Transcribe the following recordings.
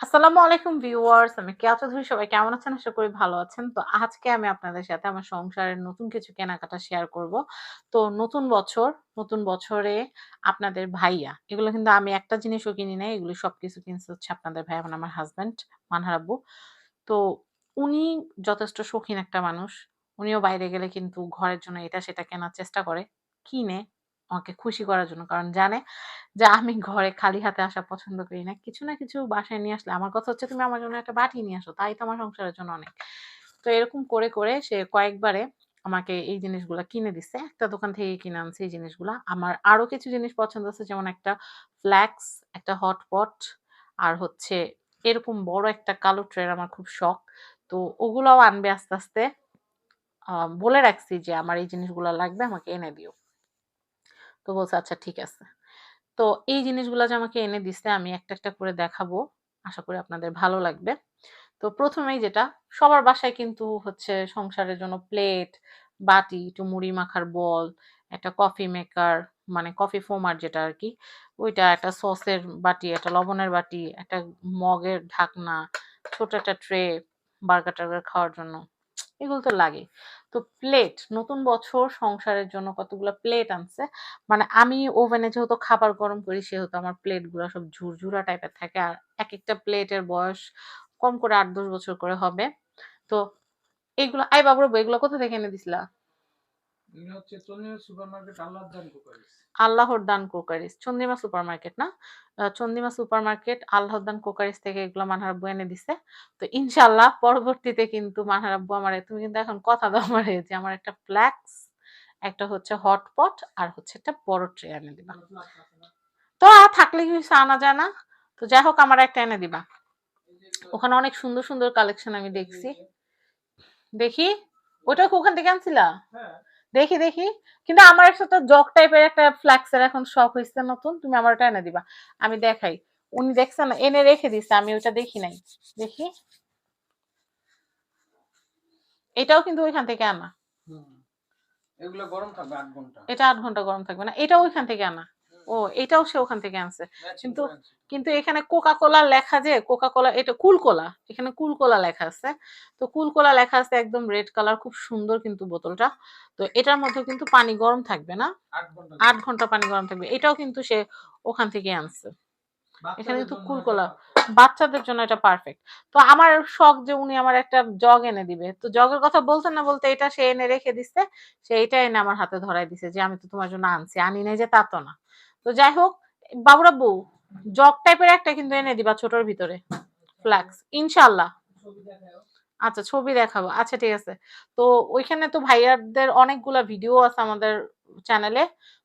আসসালামু আলাইকুম ভিউয়ার্স, আমি কেয়া চৌধুরী সবাই কেমন আছেন? আশা করি ভালো আছেন। তো আজকে আমি আপনাদের সাথে আমার সংসারের নতুন কিছু কেনাকাটা শেয়ার করব। তো নতুন বছর, নতুন বছরে আপনাদের ভাইয়া, এগুলো কিন্তু আমি একটা জিনিসও কিনি নাই, এগুলো সবকিছু কিনছে হচ্ছে আপনাদের ভাই মানে আমার হাজব্যান্ড মানহারাব্বু তো উনি যথেষ্ট শৌখিন একটা মানুষ, উনিও বাইরে গেলে কিন্তু ঘরের জন্য এটা সেটা কেনার চেষ্টা করে, কিনে আমাকে খুশি করার জন্য কারণ জানে যে আমি ঘরে খালি হাতে আসা পছন্দ করি না। কিছু না কিছু বাসায় নিয়ে আসলে আমার কথা হচ্ছে তুমি আমার জন্য একটা বাটি নিয়ে আসো। তাই তো আমার সংসারের জন্য অনেক। তো এরকম করে, করে সে কয়েকবারে আমাকে এই জিনিসগুলা কিনে দিছে। একটা দোকান থেকে কিনে আনছে এই জিনিসগুলা। আমার আরও কিছু জিনিস পছন্দ আছে যেমন একটা ফ্ল্যাক্স, একটা হটপট আর হচ্ছে এরকম বড় একটা কালো ট্রের আমার খুব শখ। তো ওগুলাও আনবে আস্তে, আস্তে। বলে রাখছি যে আমার এই জিনিসগুলো লাগবে আমাকে এনে দিও। তো বলছে আচ্ছা ঠিক আছে। তো এই জিনিসগুলো যে আমাকে এনে দিছে আমি একটা, একটা করে দেখাবো। আশা করি আপনাদের ভালো লাগবে। তো প্রথমেই যেটা সবার বাসায় কিন্তু হচ্ছে সংসারের জন্য প্লেট, বাটি, একটু মুড়ি মাখার বল, একটা কফি মেকার মানে কফি ফোমার যেটা আর কি ওইটা, একটা সসের বাটি, একটা লবণের বাটি, একটা মগের ঢাকনা, ছোট একটা ট্রে বার্গার-টার্গার খাওয়ার জন্য। এগুলো তো লাগে তো প্লেট নতুন বছর সংসারের জন্য কতগুলো প্লেট আনছে। মানে আমি ওভেনে যেহেতু খাবার গরম করি, সেহেতু আমার প্লেটগুলো সব ঝুরঝুরা টাইপের থাকে। আর এক একটা প্লেটের বয়স কম করে আট দশ বছর করে হবে। তো এগুলো আই বাবুর এগুলো কোথা থেকে এনে দিছিলা? এগুলো হচ্ছে চন্দ্রিমা সুপারমার্কেট আল্লাহর দান সুপারমার্কেট না? আল্লাহর দান কোকারিজ থেকে এগুলো মানহার আব্বু এনে দিছে। তো ইনশাআল্লাহ পরবর্তীতে কিন্তু মানহার আব্বু আমারে তুমি কিন্তু এখন কথা দাও আমারে যে আমার একটা ফ্ল্যাক্স, একটা হচ্ছে হটপট আর হচ্ছে একটা বড় ট্রে এনে দিবা। তো আর থাকলে কি আনা যায় না? তো যাই হোক আমার একটা এনে দিবা। ওখানে অনেক সুন্দর, সুন্দর কালেকশন আমি দেখছি। দেখি? ওটাও ওখান থেকে আনছিলা? হ্যাঁ, দেখি, দেখি। কিন্তু আমার একটা জগ টাইপের একটা ফ্ল্যাক্সের এখন শখ হয়েছে নতুন। তুমি আমার ওটা এনে দিবা। আমি দেখাই। উনি দেখছেন এনে রেখে দিছে। আমি ওটা দেখি নাই। দেখি? এটাও কিন্তু ওইখান থেকে আনা। এগুলো গরম থাকবে আট ঘণ্টা। এটা আট ঘণ্টা গরম থাকবে না। এটা ওইখান থেকে আনা। ও এটাও সে ওখান থেকে আনছে। কিন্তু কিন্তু এখানে কোকা কোলা লেখা যে কোকা কোলা এটা কুল কোলা। এখানে কুল কোলা লেখা আছে। তো কুল কোলা লেখা আছে একদম রেড কালার খুব সুন্দর কিন্তু বোতলটা। তো এটার মধ্যে কিন্তু পানি গরম থাকবে না? আট ঘণ্টা পানি গরম থাকবে। এটাও কিন্তু সে ওখান থেকে আনছে। এখানে কিন্তু জন্য কুল কোলা। বাচ্চাদের জন্য এটা পারফেক্ট। তো আমার শখ যে উনি আমার একটা জগ এনে দিবে। তো জগের কথা বলতে না বলতে এটা সে এনে রেখে দিছে। সে এটা এনে আমার হাতে ধরায় দিছে যে আমি তো তোমার জন্য আনছি। আনি নাই যে তা তো না। তো যাই হোক বাবুরাব্বু জগ টাইপের একটা কিন্তু এনে দিবা ছোটর ভিতরে। ফ্লাক্স দেখাও। আচ্ছা ছবি দেখাবো। আচ্ছা ঠিক আছে। তো ওইখানে তো ভাইয়াদের অনেকগুলা ভিডিও আছে আমাদের চ্যানেলে।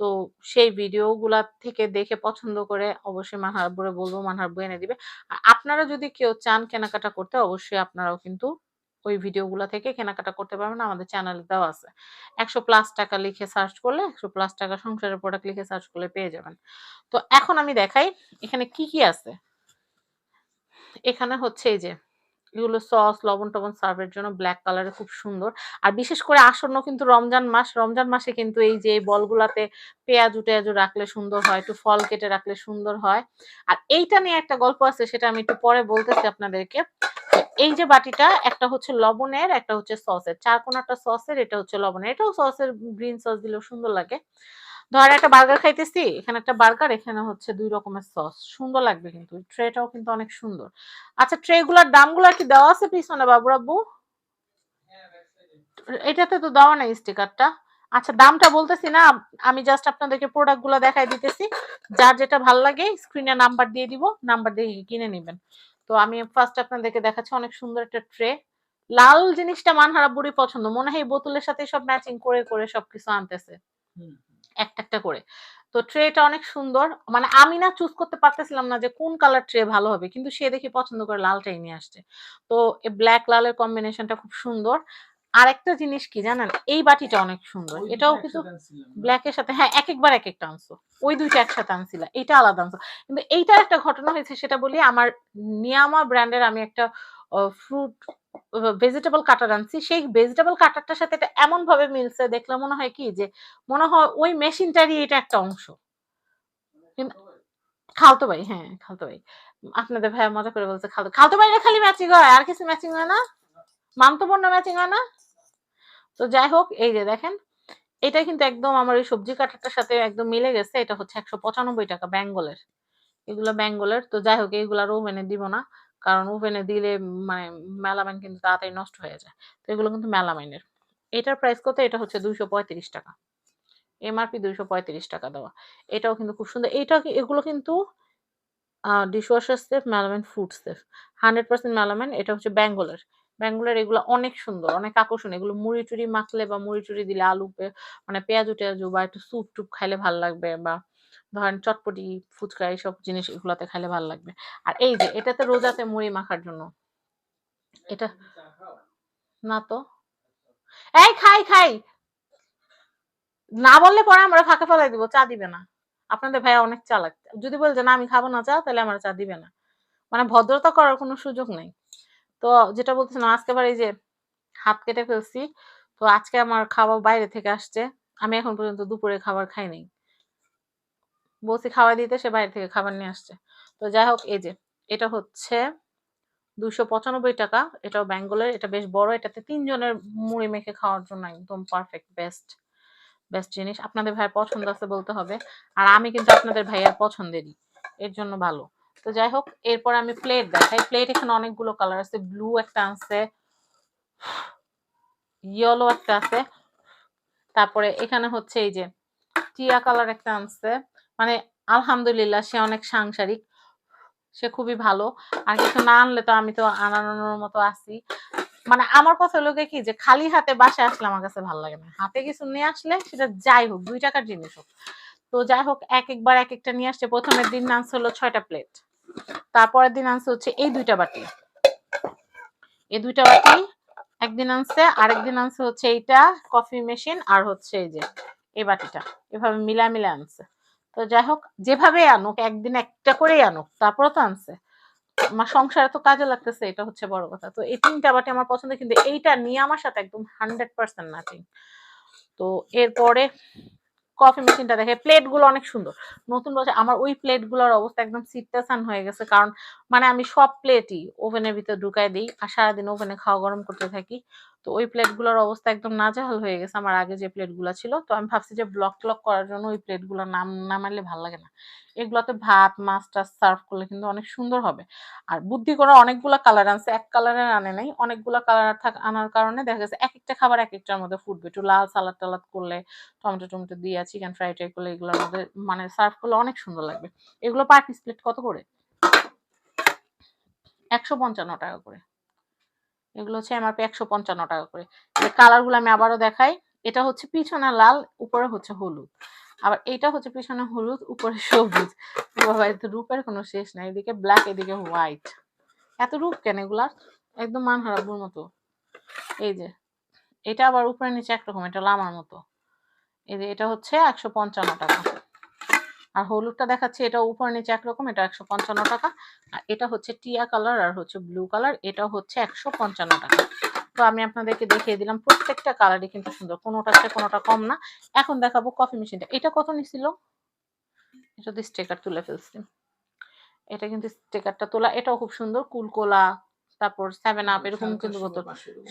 তো সেই ভিডিওগুলা থেকে দেখে পছন্দ করে অবশ্যই মানহার বলব, মানহার আব্বু এনে দিবে। আপনারা যদি কেউ চান কেনাকাটা করতে, অবশ্যই আপনারাও কিন্তু ওই ভিডিওগুলা থেকে কেনাকাটা করতে পারবেন। আমাদের চ্যানেলে দেওয়া আছে। ১০০ প্লাস টাকা লিখে সার্চ করলে ১০০ প্লাস টাকা সংসারের প্রোডাক্ট লিখে সার্চ করলে পেয়ে যাবেন। তো এখন আমি দেখাই এখানে কি, কি আছে। এখানে হচ্ছে এই যে এগুলো সস, লবণ-টবণ সার্ভের জন্য ব্লাক কালারের খুব সুন্দর। আর বিশেষ করে আসন্ন কিন্তু রমজান মাস। রমজান মাসে কিন্তু এই যে বলগুলাতে পেঁয়াজু-টেয়াজু রাখলে সুন্দর হয়। একটু ফল কেটে রাখলে সুন্দর হয়। আর এইটা নিয়ে একটা গল্প আছে সেটা আমি একটু পরে বলতেছি আপনাদেরকে। এই যে বাটিটা একটা হচ্ছে লবণের, একটা হচ্ছে সসের। ৪ কোনাটা সসের, এটা হচ্ছে লবণের। এটাও সসের গ্রিন সস দিলেও সুন্দর লাগে। ধর একটা বার্গার খাইতেছি, এখানে একটা বার্গার, এখানে হচ্ছে দুই রকমের সস। সুন্দর লাগবে কিন্তু। ট্রেটাও কিন্তু অনেক সুন্দর। আচ্ছা ট্রে গুলার দামগুলা কি দেওয়া আছে পিছনে বাবুরাব্বু? হ্যাঁ, এটাতে তো দেওয়া নাই স্টিকারটা। আচ্ছা দামটা বলতেছি না। আমি জাস্ট আপনাদেরকে প্রোডাক্টগুলা দেখায় দিতেছি। যার যেটা ভালো লাগে স্ক্রিনে নাম্বার দিয়ে দিব। নাম্বার দিয়ে কিনে নিবেন। তো আমি ফার্স্ট আপনাদেরকে দেখাচ্ছি অনেক সুন্দর একটা ট্রে। লাল জিনিসটা মানহারা বুড়ি পছন্দ। মনে হয় বোতলের সাথে সব ম্যাচিং করে, করে সবকিছু আনতেছে। একটা, একটা করে। তো ট্রেটা অনেক সুন্দর। মানে আমি না চুজ করতে পারতেছিলাম না যে কোন কালার ট্রে ভালো হবে। কিন্তু সে দেখি পছন্দ করে লালটাই নিয়ে আসছে। তো ব্ল্যাক লালের কম্বিনেশনটা খুব সুন্দর। আরেকটা জিনিস কি জানেন? এই বাটিটা অনেক সুন্দর। এটাও কিন্তু? ব্লাক এর সাথে হ্যাঁ, একেকবার একেকটা আনছো। ওই ২ টা একসাথে আনছিলা। এটা আলাদা আনছো। কিন্তু এইটার একটা ঘটনা হয়েছে সেটা বলি আমার নিয়ামা ব্র্যান্ডের আমি একটা ফ্রুট ভেজিটেবল কাটার আনছি। সেই ভেজিটেবল কাটারটার সাথে এটা এমনভাবে মিলছে দেখলে মনে হয় কি যে মনে হয় ওই মেশিনটারই এটা একটা অংশ। খালতো ভাই? হ্যাঁ, খালতো ভাই। আপনাদের ভাইয়া মজা করে বলছে খালতো খালতো ভাইরা খালি ম্যাচিং হয় আর কিছু ম্যাচিং হয় না মামতো ম্যাচিং হয় না তো যাই হোক, এই যে দেখেন, এটা কিন্তু একদম আমার এই সবজি কাটাটার সাথে একদম মিলে গেছে। এটা হচ্ছে একশো পঁচানব্বই টাকা বেঙ্গলের। এগুলো বেঙ্গলের। তো যাই হোক, এইগুলো আর ওভেনে দিব না। কারণ ওভেনে দিলে মানে মেলামাইন কিন্তু তাড়াতাড়ি নষ্ট হয়ে যায়। তো এগুলো কিন্তু মেলামাইনের। এটার প্রাইস কত? এটা হচ্ছে দুইশো পঁয়ত্রিশ টাকা। এমআরপি দুইশো পঁয়ত্রিশ টাকা দেওয়া। এটাও কিন্তু খুব সুন্দর। এটা এগুলো কিন্তু dishwasher safe melamine food safe hundred percent melamine, এটা হচ্ছে বেঙ্গলের। বেঙ্গলের এগুলো অনেক সুন্দর, অনেক আকর্ষণীয়। এগুলো মুড়ি টুড়ি মাখলে বা মুড়ি টুড়ি দিলে আলু মানে পেঁয়াজু টেয়াজু বা একটু স্যুপ টুপ খাইলে ভালো লাগবে বা ধরেন চটপটি, ফুচকা এইসব জিনিস এগুলোতে খাইলে ভালো লাগবে। আর এই যে এটাতে রোজাতে মুড়ি মাখার জন্য, এটা না তো? এই খাই খাই! না বললে পরে আমরা ফাঁকে ফেলাই দিব, চা দিবে না। আপনাদের ভাইয়া অনেক চালাক। যদি বলে যে, না, আমি খাব না চা, তাহলে আমার চা দিবে না। মানে ভদ্রতা করার কোনো সুযোগ নেই। তো যেটা বলতেছিলাম, আজকে আবার এই যে হাত কেটে ফেলছি, তো আজকে আমার খাবার বাইরে থেকে আসছে। আমি এখন পর্যন্ত দুপুরে খাবার খাই নাই। বলছি খাবার দিতে, সে বাইরে থেকে খাবার নিয়ে আসছে। তো যাই হোক, এই যে, এটা হচ্ছে দুইশো পঁচানব্বই টাকা। এটাও বেঙ্গলের, এটা বেশ বড়। এটাতে তিনজনের মুড়ি মেখে খাওয়ার জন্য একদম পারফেক্ট বেস্ট বেস্ট জিনিস। আপনাদের ভাইয়ের পছন্দ আছে বলতে হবে। আর আমি কিন্তু আপনাদের ভাইয়ার পছন্দেরই। এর জন্য ভালো। তো যাই হোক এরপর আমি প্লেট দেখাই। প্লেট এখানে অনেকগুলো কালার আছে। ব্লু একটা আছে ইয়েলো একটা আছে। তারপরে এখানে হচ্ছে এই যে টিয়া কালার একটা আনছে। মানে আলহামদুলিল্লাহ সে অনেক সাংসারিক, সে খুবই ভালো। আর কিছু না আনলে তো আমি তো আনানোর মতো আছি। মানে আমার কথা হলো কি যে খালি হাতে বাসায় আসলে আমার কাছে ভালো লাগে না। হাতে কিছু নিয়ে আসলে সেটা যাই হোক, দুই টাকার জিনিস হোক। তো যাই হোক, এক একবার এক একটা নিয়ে আসছে। প্রথমের দিন আনছে হলো ছয়টা প্লেট তারপরের দিন আনছে হচ্ছে এই দুইটা বাটি। এই দুইটা বাটি একদিন আনছে, আরেকদিন আনছে হচ্ছে এইটা কফি মেশিন আর হচ্ছে এই যে এই বাটিটা। এভাবে মিলা মিলা আনছে। তো যাই হোক, যেভাবে আনুক, একদিন একটা করেই আনুক তারপরে তো আনছে। আমার সংসারে তো কাজে লাগতেছে, এটা হচ্ছে বড় কথা। তো এই তিনটা বাটি আমার পছন্দ, কিন্তু এইটা নিয়ে আমার সাথে একদম হান্ড্রেড পার্সেন্ট ম্যাচিং তো এরপরে কফি মেশিনটা দেখে। প্লেটগুলো অনেক সুন্দর। নতুন বছর আমার ওই প্লেটগুলোর অবস্থা একদম সিটটাসান হয়ে গেছে। কারণ মানে আমি সব প্লেটই ওভেনের ভিতরে ঢুকাই দিই আর সারাদিন ওভেনে খাওয়া গরম করতে থাকি। তো ওই প্লেটগুলোর অবস্থা একদম নাজেহাল হয়ে গেছে আমার আগে যে প্লেটগুলো ছিল। তো আমি ভাবছি যে ব্লক ট্লক করার জন্য ওই প্লেটগুলো নাম নামাইলে ভালো লাগে না। এগুলোতে ভাত, মাছ টাছ সার্ভ করলে কিন্তু অনেক সুন্দর হবে। আর বুদ্ধি করে অনেকগুলা কালার আনছে, এক কালারের আনে নাই। অনেকগুলা কালার থাক, আনার কারণে দেখা গেছে এক একটা খাবার এক একটার মধ্যে ফুটবে। একটু লাল সালাদ টালাদ করলে, টমেটো টমেটো দিয়ে, চিকেন ফ্রাই ট্রাই করলে এগুলোর মধ্যে মানে সার্ভ করলে অনেক সুন্দর লাগবে। এগুলো পার পিস প্লেট কত করে? একশো পঞ্চান্ন টাকা করে। এগুলো হচ্ছে এমআরপি একশো পঞ্চান্ন টাকা করে। কালারগুলো আমি আবারও দেখাই। এটা হচ্ছে পিছনে লাল, উপরে হচ্ছে হলুদ। আবার এটা হচ্ছে পিছনে হলুদ, উপরে সবুজ। রূপের কোনো শেষ নাই। এদিকে ব্ল্যাক এদিকে হোয়াইট এত রূপ কেন এগুলার? একদম মান হারাবুর মতো। এই যে, এটা আবার উপরে নিচে একরকম, এটা লামার মতো। এই যে, এটা হচ্ছে একশো পঞ্চান্ন টাকা। আর হলুদটা দেখাচ্ছে এটা উপর নিচে একরকম এটা একশো পঞ্চান্ন টাকা। আর এটা হচ্ছে টিয়া কালার আর হচ্ছে ব্লু কালার এটা হচ্ছে একশো পঞ্চান্ন টাকা। তো আমি আপনাদেরকে দেখিয়ে দিলাম প্রত্যেকটা কালারই কিন্তু সুন্দর কোনোটা কোনোটা কম না। এখন দেখাবো কফি মেশিনটা এটা কত নিছিল? এটা তো স্টিকার তুলে ফেলছি। এটা কিন্তু স্টিকারটা তোলা এটাও খুব সুন্দর কুলকোলা তারপর সেভেন আপ এরকম কিন্তু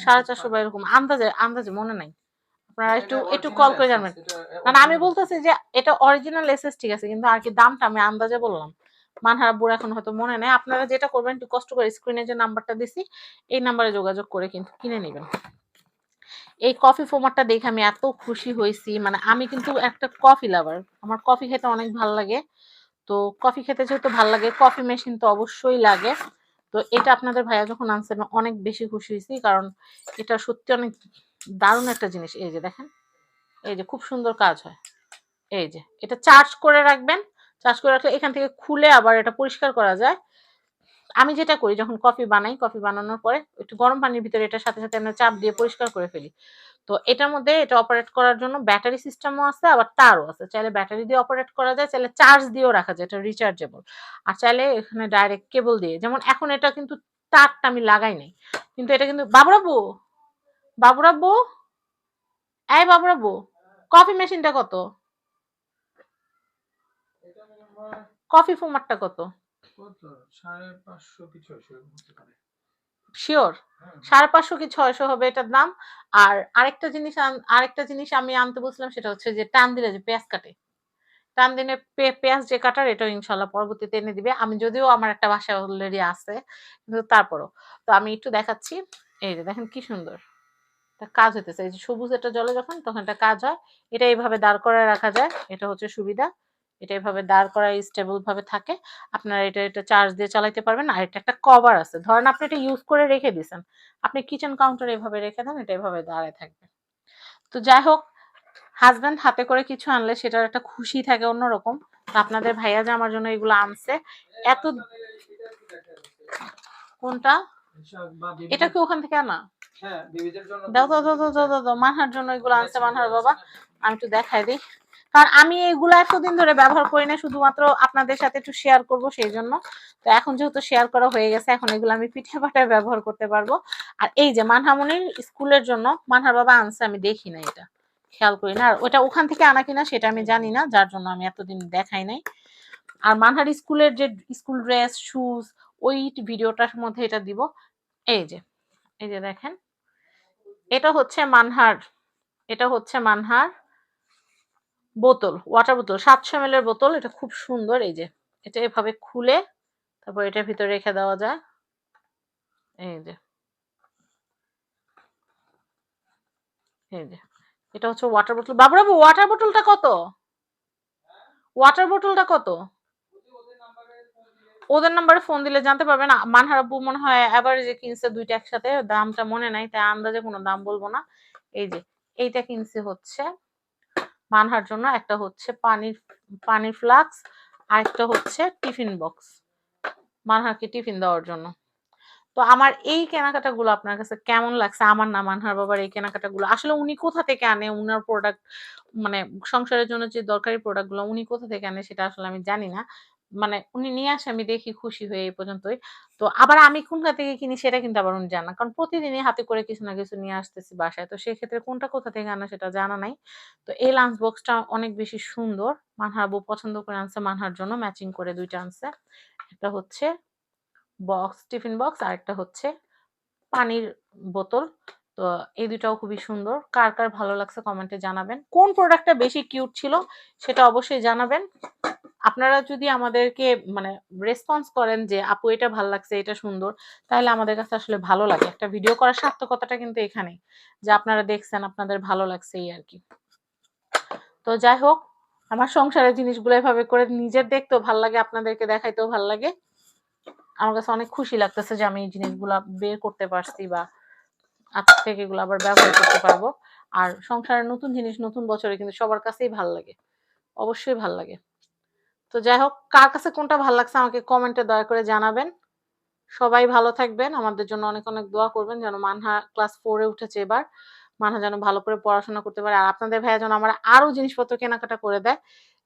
সাড়ে চারশো বা এরকম আন্দাজে আন্দাজে মনে নাই। আপনারা একটু একটু কল করে জানবেন। মানে আমি বলতেছি যে এটা অরিজিনাল এসএস ঠিক আছে কিন্তু আর কি দামটা আমি আন্দাজে বললাম। মানহারা বুড়া এখন হয়তো মনে নেই। আপনারা যেটা করবেন একটু কষ্ট করে স্ক্রিনে যে নাম্বারটা দিছি এই নাম্বারে যোগাযোগ করে কিন্তু কিনে নেবেন। এই কফি ফোমারটা দেখে আমি এত খুশি হয়েছি। মানে আমি কিন্তু একটা কফি লাভার আমার কফি খেতে অনেক ভালো লাগে। তো কফি খেতে যেহেতু ভালো লাগে কফি মেশিন তো অবশ্যই লাগে। তো এটা আপনাদের ভাইয়া যখন আনছেন অনেক বেশি খুশি হয়েছি। কারণ এটা সত্যি অনেক দারুণ একটা জিনিস। এই যে দেখেন, এই যে খুব সুন্দর কাজ হয়। এই যে, এটা চার্জ করে রাখবেন। চার্জ করে রাখলে এখান থেকে খুলে আবার এটা পরিষ্কার করা যায়। আমি যেটা করি, যখন কফি বানাই কফি বানানোর পরে একটু গরম পানির ভিতরে এটার সাথে সাথে আমরা চাপ দিয়ে পরিষ্কার করে ফেলি। তো এটার মধ্যে এটা অপারেট করার জন্য ব্যাটারি সিস্টেমও আছে, আবার তারও আছে। চাইলে ব্যাটারি দিয়ে অপারেট করা যায়, চাইলে চার্জ দিয়েও রাখা যায়, এটা রিচার্জেবল আর চাইলে এখানে ডাইরেক্ট কেবল দিয়ে, যেমন এখন এটা কিন্তু তারটা আমি লাগাই নাই। কিন্তু এটা কিন্তু, বাবুরাবু! বাবুরাবু এই বাবুরাবু কফি মেশিনটা কত? কফি ফোমারটা কত? শিওর হ্যাঁ। সাড়ে পাঁচশো কি ছয়শো হবে এটার দাম? আর আরেকটা জিনিস আরেকটা জিনিস আমি আনতে বলছিলাম সেটা হচ্ছে যে টান দিলে যে পেঁয়াজ কাটে টান দিনে পেঁয়াজ যে কাটার এটাও ইনশাল্লাহ পরবর্তীতে এনে দিবে। আমি যদিও আমার একটা বাসা অলরেডি আছে কিন্তু তারপরও। তো আমি একটু দেখাচ্ছি এই যে দেখেন কি সুন্দর। একটা কাজ হইতেছে। এই যে সবুজ এটা জলে যখন তখন একটা কাজ হয়। এটা এইভাবে দাঁড় করায় রাখা যায়। এটা হচ্ছে সুবিধা। এটা এইভাবে দাঁড় করা স্টেবল ভাবে থাকে। আপনারা এটা এটা চার্জ দিয়ে চালাইতে পারবেন। আর এটা একটা কভার আছে। ধরেন আপনি এটা ইউজ করে রেখে দিয়েছেন। আপনি কিচেন কাউন্টার এভাবে রেখে দেন এটা এভাবে দাঁড়ায় থাকবে। তো যাই হোক হাজব্যান্ড হাতে করে কিছু আনলে সেটার একটা খুশি থাকে অন্যরকম। তো আপনাদের ভাইয়া যে আমার জন্য এগুলো আনছে এত কোনটা? এটা কি ওখান থেকে আনা? দাও দাও দাও দাও দাও দাও দাও, মানহার জন্য এগুলো আনছে, মানহার বাবা। আমি একটু দেখাই দিই। কারণ আমি এগুলো এতদিন ধরে ব্যবহার করি না শুধুমাত্র আপনাদের সাথে একটু শেয়ার করব সেই জন্য তো এখন যেহেতু শেয়ার করা হয়ে গেছে, এখন এগুলো আমি পিঠে পাঠায় ব্যবহার করতে পারব। আর এই যে মানহামনির স্কুলের জন্য, মানহার বাবা আনছে, আমি দেখি না এটা। খেয়াল করি না। আর ওটা ওখান থেকে আনা কিনা, সেটা আমি জানি না, যার জন্য আমি এতদিন দেখাই নাই। আর মানহার স্কুলের যে স্কুল ড্রেস শুজ ওই ভিডিওটার মধ্যে এটা দিব। এই যে। এই যে দেখেন, এটা হচ্ছে মানহার, এটা হচ্ছে মানহার বোতল ওয়াটার বোতল, সাতশো এম এর বোতল, এটা খুব সুন্দর, এই যে, এটা এভাবে খুলে তারপর এটার ভিতরে রেখে দেওয়া যায়, এই যে এই যে, এটা হচ্ছে ওয়াটার বোতল। বাবুরাবু ওয়াটার বোতলটা কত? ওয়াটার বোতলটা কত? ওদের নাম্বারে ফোন দিলে জানতে পারবেন মানহার আব্বু মনে হয় অ্যাভারেজে কিনছে দুইটা একসাথে, দামটা মনে নাই, তাই আন্দাজে কোনো দাম বলব না। এই যে, এইটা কিনছে হচ্ছে মানহার জন্য, একটা হচ্ছে পানির পানির ফ্লাক্স আর একটা হচ্ছে টিফিন বক্স মানহাকে টিফিন দেওয়ার জন্য। তো আমার এই কেনাকাটাগুলো আপনার কাছে কেমন লাগছে? আমার না মানহার বাবার এই কেনাকাটাগুলো। আসলে উনি কোথা থেকে আনে? উনার প্রোডাক্ট মানে সংসারের জন্য যে দরকারি প্রোডাক্টগুলো উনি কোথা থেকে আনে সেটা আসলে আমি জানি না। মানে উনি নিয়ে আসে, আমি দেখি খুশি হয়ে এই পর্যন্তই। তো আবার আমি কোনটা থেকে কিনি সেটা কিন্তু আবার উনি জানা কারণ প্রতিদিনই হাতে করে কিছু না কিছু নিয়ে আসতেছি বাসায়। তো সেক্ষেত্রে কোনটা কোথা থেকে আনা সেটা জানা নাই। তো এই লাঞ্চ বক্সটা অনেক বেশি সুন্দর। মানহার বউ পছন্দ করে আনছে, মানহার জন্য ম্যাচিং করে দুইটা আনছে। একটা হচ্ছে বক্স টিফিন বক্স আর একটা হচ্ছে পানির বোতল। তো এই দুটাও খুবই সুন্দর। কার কার ভালো লাগছে কমেন্টে জানাবেন। কোন প্রোডাক্টটা বেশি কিউট ছিল সেটা অবশ্যই জানাবেন। আপনারা যদি আমাদেরকে মানে রেসপন্স করেন যে, আপু, এটা ভালো লাগছে, এটা সুন্দর, তাহলে আমাদের কাছে আসলে ভালো লাগে। একটা ভিডিও করার সার্থকতাটা কিন্তু এখানেই, যে আপনারা দেখছেন আপনাদের ভালো লাগছে এই আর কি। তো যাই হোক, আমার সংসারের জিনিসগুলো এভাবে করে নিজের দেখতেও ভালো লাগে, আপনাদেরকে দেখাইতেও ভালো লাগে। আমার কাছে অনেক খুশি লাগতেছে যে আমি এই জিনিসগুলা বের করতে পারছি বা আজ থেকে এগুলো আবার ব্যবহার করতে পারব। আর সংসারের নতুন জিনিস নতুন বছরে কিন্তু সবার কাছেই ভালো লাগে, অবশ্যই ভালো লাগে। তো যাই হোক, কার কাছে কোনটা ভালো লাগছে আমাকে কমেন্টে দয়া করে জানাবেন। সবাই ভালো থাকবেন, আমাদের জন্য অনেক অনেক দোয়া করবেন যেন মানহা ক্লাস ফোরে উঠেছে এবার। মানহা যেন ভালো করে পড়াশোনা করতে পারে। আর আপনাদের ভাইয়া যেন আমার আরও জিনিসপত্র কেনাকাটা করে দেয়,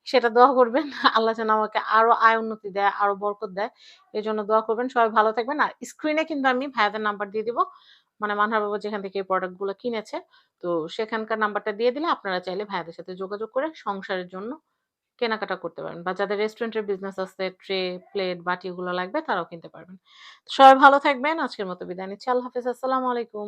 সেটা দোয়া করবেন। আল্লাহ যেন আমাকে আরও আয় উন্নতি দেয়, আরও বরকত দেয়, এই জন্য দোয়া করবেন। সবাই ভালো থাকবেন। আর স্ক্রিনে কিন্তু আমি ভাইয়াদের নাম্বার দিয়ে দিব। মানে মানহার বাবু যেখান থেকে এই প্রোডাক্টগুলো কিনেছে, তো সেখানকার নাম্বারটা দিয়ে দিলে আপনারা চাইলে ভাইয়াদের সাথে যোগাযোগ করে সংসারের জন্য কেনাকাটা করতে পারবেন বা যাদের রেস্টুরেন্টের বিজনেস আছে ট্রে প্লেট বাটিগুলো লাগবে তারাও কিনতে পারবেন। সবাই ভালো থাকবেন, আজকের মতো বিদায় নিচ্ছি। আল্লাহ হাফিজ, আসসালামু আলাইকুম।